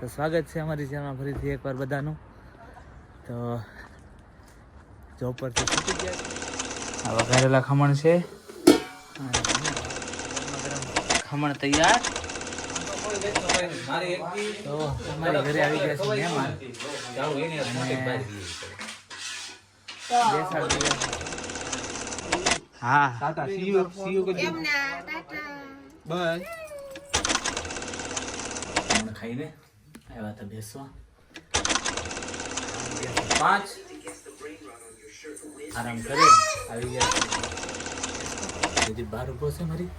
તો સ્વાગત છે અમારી ચેનલમાં ફરીથી એકવાર બધાનું. તો જોબ પરથી છૂટી ગયા. આ વઘારેલા ખમણ છે. ખમણ તૈયાર. તો અમારી ઘરે આવી ગયા છે મહેમાન. હા. હા સી સીયુ બસ ખમણ ખાઈને? આવ્યા હતા બેસવા પાંચ આરામ કરી આવી ગયા દીદી બહાર છે મારી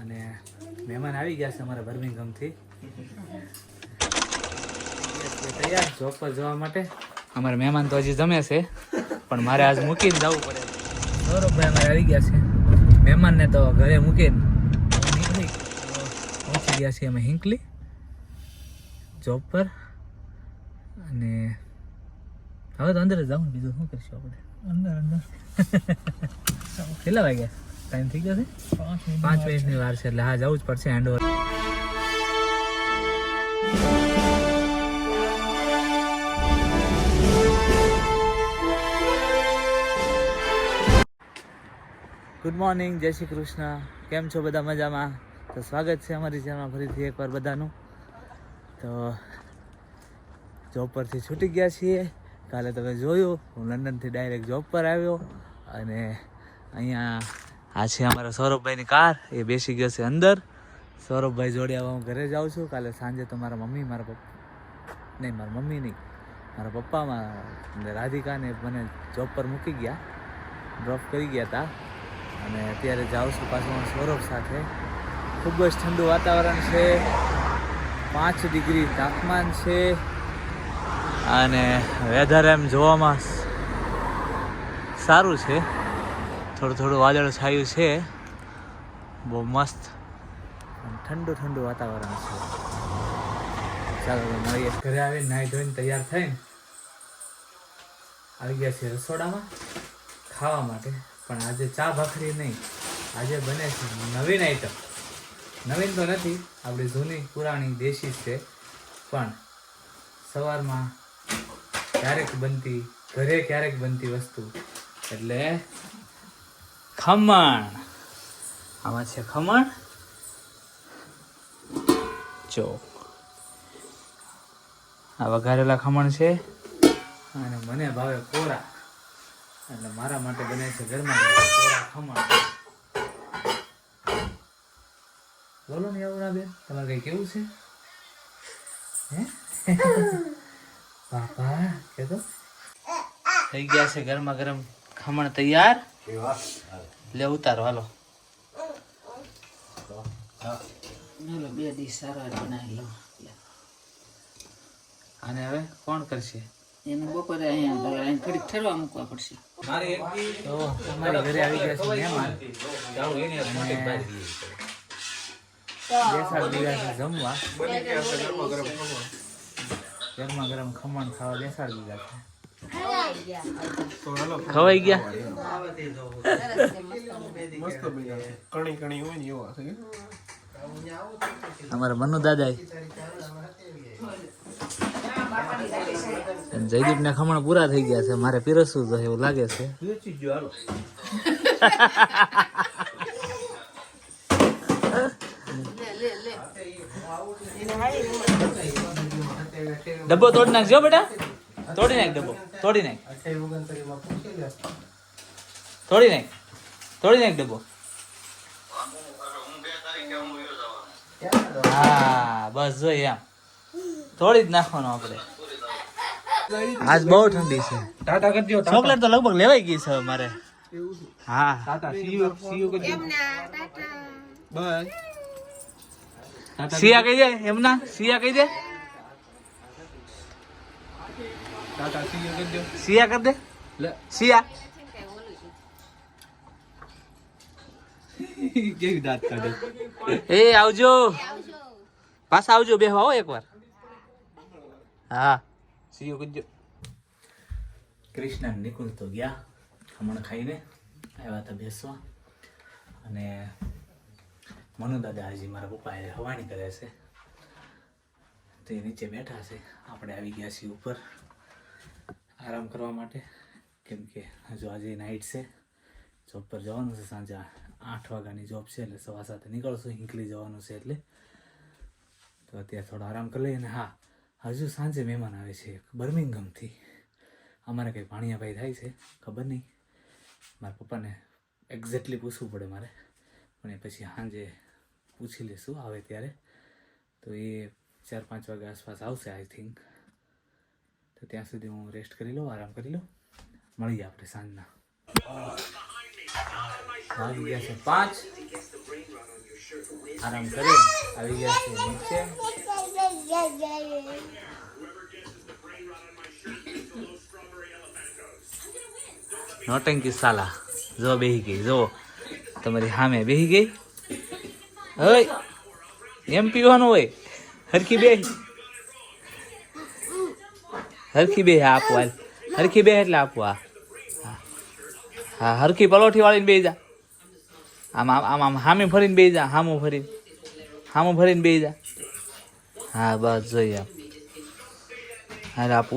અને મહેમાન આવી ગયા છે અમારા બર્મિંગમથી તૈયાર જોબ પર જવા માટે. અમારા મહેમાન તો હજી જમે છે પણ મારે આજ મૂકીને જવું પડે. સૌરભભાઈ અમારે આવી ગયા છે. મહેમાનને તો ઘરે મૂકીને. પહોંચી ગયા છીએ અમે હિંકલી જોબ પર. અને હવે તો અંદર જ જાઉં બીજું શું કરીશું આપણે? અંદર અંદર. કેટલા વાગ્યા? ટાઈમ થઈ ગયો છે? પાંચ મિનિટની વાર છે. એટલે હા જવું જ પડશે હેન્ડ ઓવર ગુડ મોર્નિંગ જય શ્રી કૃષ્ણ. કેમ છો બધા મજામાં? તો સ્વાગત છે અમારી ચેનલમાં ફરીથી એકવાર બધાનું. તો જોબ પરથી છૂટી ગયા છીએ. કાલે તમે જોયું, હું લંડનથી ડાયરેક્ટ જોબ પર આવ્યો અને અહીંયા આ છે અમારા સૌરભભાઈની કાર. એ બેસી ગયો છે અંદર. સૌરભભાઈ જોડે આવવા હું ઘરે જાઉં છું. કાલે સાંજે તો મારા મમ્મી, મારા પપ્પા નહીં, મારા મમ્મી નહીં, મારા પપ્પા મારા રાધિકાને મને જોબ પર મૂકી ગયા. ડ્રોપ કરી ગયા હતા અને અત્યારે જાઉં છું પાછું સૌરભ સાથે. ખૂબ જ ઠંડુ વાતાવરણ છે. પાંચ ડિગ્રી તાપમાન છે. અને વેધર એમ જોવામાં સારું છે. થોડું થોડું વાદળ છાયું છે. બહુ મસ્ત ઠંડુ ઠંડુ વાતાવરણ છે. ચાલો મળીએ. ઘરે આવીને નાહી ધોઈને તૈયાર થઈને આવી ગયા છે રસોડામાં ખાવા માટે. પણ આજે ચા ભાખરી નહીં. આજે બને છે નવીન આઈટમ નવીન તો નથી, આપણી જૂની પુરાણી દેશી છે. પણ સવારમાં ક્યારેક બનતી, ઘરે ક્યારેક બનતી વસ્તુ એટલે ખમણ. આમાં છે ખમણ? જો આ વઘારેલા ખમણ છે. અને મને ભાવે કોરા. એટલે મારા માટે બને છે ઘરમાં કોરા ખમણ. બોલો ને યમુના બેન તમારે કઈ કેવું છે હે પાપા કે તો થઈ ગયા છે ગરમા ગરમ ખમણ તૈયાર લે ઉતારો હાલો બે દી સારા બનાવી લો અને હવે કોણ કરશે એને બપોરે અહીંયા અહીંયા ઘડીક ઠરવા મૂકવા પડશે તો અમારી ઘરે આવી ગયા છે મહેમાન બેસાડી દીધા છે જમવા. ગરમા ગરમ ખમણ ખાવા બેસાડી દીધા છે ખવાઈ ગયા? મસ્ત બન્યા છે. કણી કણી હોય ને એવા છે. અમારા મનુ દાદા જયદીપ ને ખમણ પૂરા થઈ ગયા છે. મારે પીરસવું તો એવું લાગે છે. ડબ્બો તોડી નાખજો બેટા. તોડી નાખ ડબ્બો. તોડી નાખ. તોડી નાખ. તોડી નાખ ડબ્બો. હા બસ જોઈએ એમ થોડી જ નાખવાનો આપણે. આજ બહુ ઠંડી છે. ટાટા કરજો ચોકલેટ તો લગભગ લેવાઈ ગઈ છે મારે હા. ટાટા સીયુ સીયુ કરજો બસ. સિયા કહી દે એમના? સિયા કહી દે? સીયુ સિયા કરી દે? લે. સિયા? કેવી દાંત કાઢે? એ આવજો. પાછા આવજો બેહવા હો એકવાર. હા. સીયુ કરજો કૃષ્ણ નિકુલ તો ગયા ખમણ ખાઈને. આવ્યા હતા બેસવા. અને મનુ દાદા હજી મારા પપ્પા એ હવાણી કરે છે. તે નીચે બેઠા છે. આપણે આવી ગયા છીએ ઉપર આરામ કરવા માટે. કેમ કે હજુ આજે નાઇટ છે. જોબ પર જવાનું છે સાંજે આઠ વાગ્યાની જોબ છે એટલે સવા સાથે નીકળશું. હિંકલી જવાનું છે એટલે. તો અત્યારે થોડો આરામ કરી લઈએ અને હા, હજુ સાંજે મહેમાન આવે છે બર્મિંગમથી. અમારે કંઈ ભાણિયાભાઈ થાય છે, ખબર નહીં. મારા પપ્પાને એક્ઝેક્ટલી પૂછવું પડે મારે. પણ એ પછી સાંજે પૂછી લઈશું આવે ત્યારે. તો એ ચાર પાંચ વાગે આસપાસ આવશે આઈ થિંક તો ત્યાં સુધી હું રેસ્ટ કરી લઉં, આરામ કરી લઉં. મળીએ આપણે સાંજના. આવી ગયા છે પાંચ. આરામ કરી, આવી ગયા છે નીચે. નોટંકી સાલા, જો બેહી ગઈ, જો. તમારી સામે બેહી ગઈ. હોય એમ પીવાનું હોય. હરખી બે હરખી બે આપો હાલ. હરખી બે એટલે આપો હા હા, હરખી પલોઠી વાળીને બે જા. આમ આમ આમ હામે ફરીને બે જા, હામું ફરીને. હામું ફરીને બે જા. હા, બસ, જોઈએ આપ હારે આપો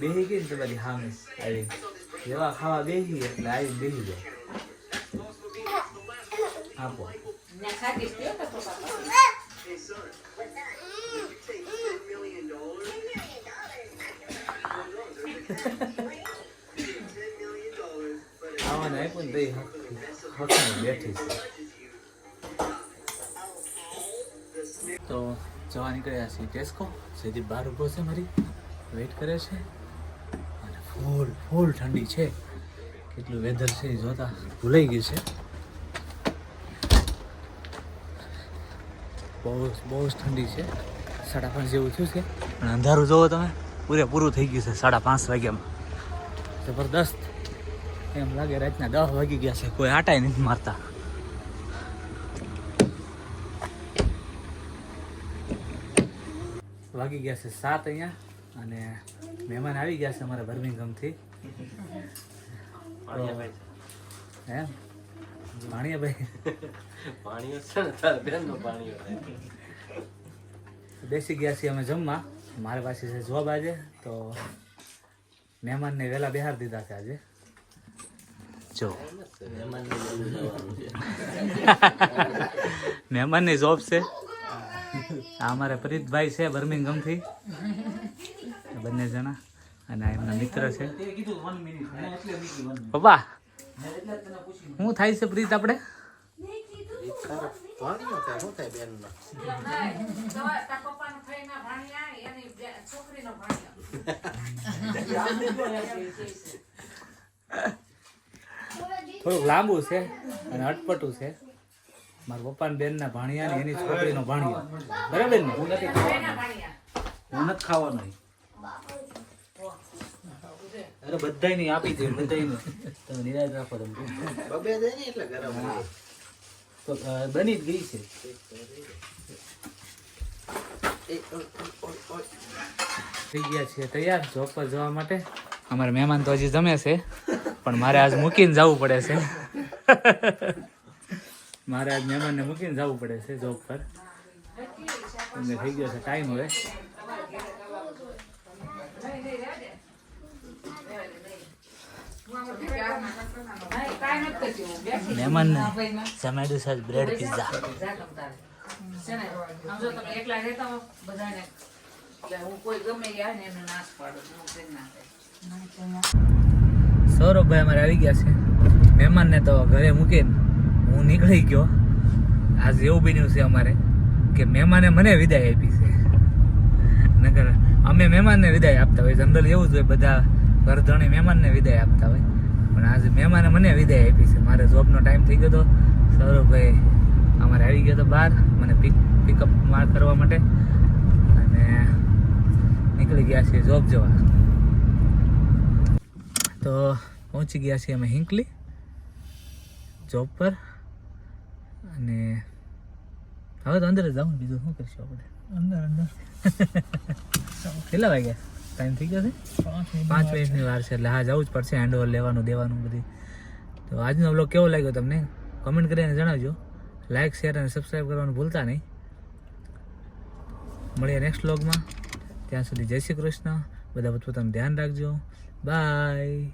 બે ગઈ ને તમારી હામે. આવી જેવા ખાવા બેસી એટલે આવી બેહી જાય આપો. આવાને આપ્યું ને તો બેઠી છે. તો જવા નીકળ્યા છીએ ટેસ્કો. સીધી બહાર ઊભો છે મારી. વેઇટ કરે છે. ફૂલ ફૂલ ઠંડી છે. કેટલું વેધર છે એ જોતા ભૂલાઈ ગયું છે. બહુ બહુ જ ઠંડી છે. સાડા પાંચ જેવું થયું છે. પણ અંધારું જોવો તમે પૂરેપૂરું થઈ ગયું છે સાડા પાંચ વાગ્યામાં. જબરદસ્ત. એમ લાગે રાતના દસ વાગી ગયા છે. કોઈ આટાય નથી મારતા. વાગી ગયા છે સાત અહીંયા. અને મહેમાન આવી ગયા છે અમારા બર્મિંગમથી હે ભાણિયાભાઈ બેસી ગયા છીએ અમે જમવા. મારી પાસે છે જોબ આજે તો મહેમાનને વહેલા બિહાર દીધા છે આજે. જો. મહેમાનની જોબ છે. આ અમારા પરીતભાઈ છે બર્મિંગમથી બંને જણા અને આ એમના મિત્ર છે. પપ્પા શું થાય છે પ્રીત આપણે? થોડુંક લાંબુ છે અને અટપટું છે. મારા પપ્પા બેન ના ભાણિયા ને એની છોકરીનો ભાણિયા. બરાબર ને? હું નથી હું નથી ખાવાનો. અરે બધાય નહીં આપી દે બધાય તમે નિરાશ રાખો તમે. તો બની જ ગઈ છે. થઈ ગયા છે તૈયાર જોબ પર જવા માટે. અમારા મહેમાન તો હજી જમે છે પણ મારે આજ મૂકીને જવું પડે છે. મારે આજ મહેમાનને મૂકીને જવું પડે છે જોબ પર. થઈ ગયો છે ટાઈમ હવે. મહેમાનને જમાડ્યું સાથે બ્રેડ પિઝા એકલા સૌરભભાઈ અમારે આવી ગયા છે. મહેમાનને તો ઘરે મૂકીને હું નીકળી ગયો. આજ એવું બન્યું છે અમારે કે મહેમાને મને વિદાય આપી છે. નગર અમે મહેમાનને વિદાય આપતા હોય. જનરલ એવું જ હોય બધા ઘરધણી મહેમાનને વિદાય આપતા હોય. પણ આજે મહેમાને મને વિદાય આપી છે. મારે જોબનો ટાઈમ થઈ ગયો હતો સૌરભભાઈ અમારે આવી ગયો હતો બહાર મને પિક પિકઅપ માર કરવા માટે. અને નીકળી ગયા છીએ જોબ જવા. તો પહોંચી ગયા છીએ અમે હિંકલી જોબ પર. અને હવે તો અંદર જ જાઉં બીજું શું કરીશું આપણે? અંદર અંદર. કેટલા વાગ્યા? ટાઈમ થઈ ગયો છે પાંચ મિનિટની વાર છે એટલે હા જવું જ પડશે હેન્ડઓવર લેવાનું દેવાનું બધી. તો આજનો બ્લોગ કેવો લાગ્યો તમને? કમેન્ટ કરીને જણાવજો. લાઇક શેર અને સબસ્ક્રાઈબ કરવાનું ભૂલતા નહીં. મળીએ નેક્સ્ટ બ્લોગમાં ત્યાં સુધી જય શ્રી કૃષ્ણ. બધા પોતાનું ધ્યાન રાખજો. બાય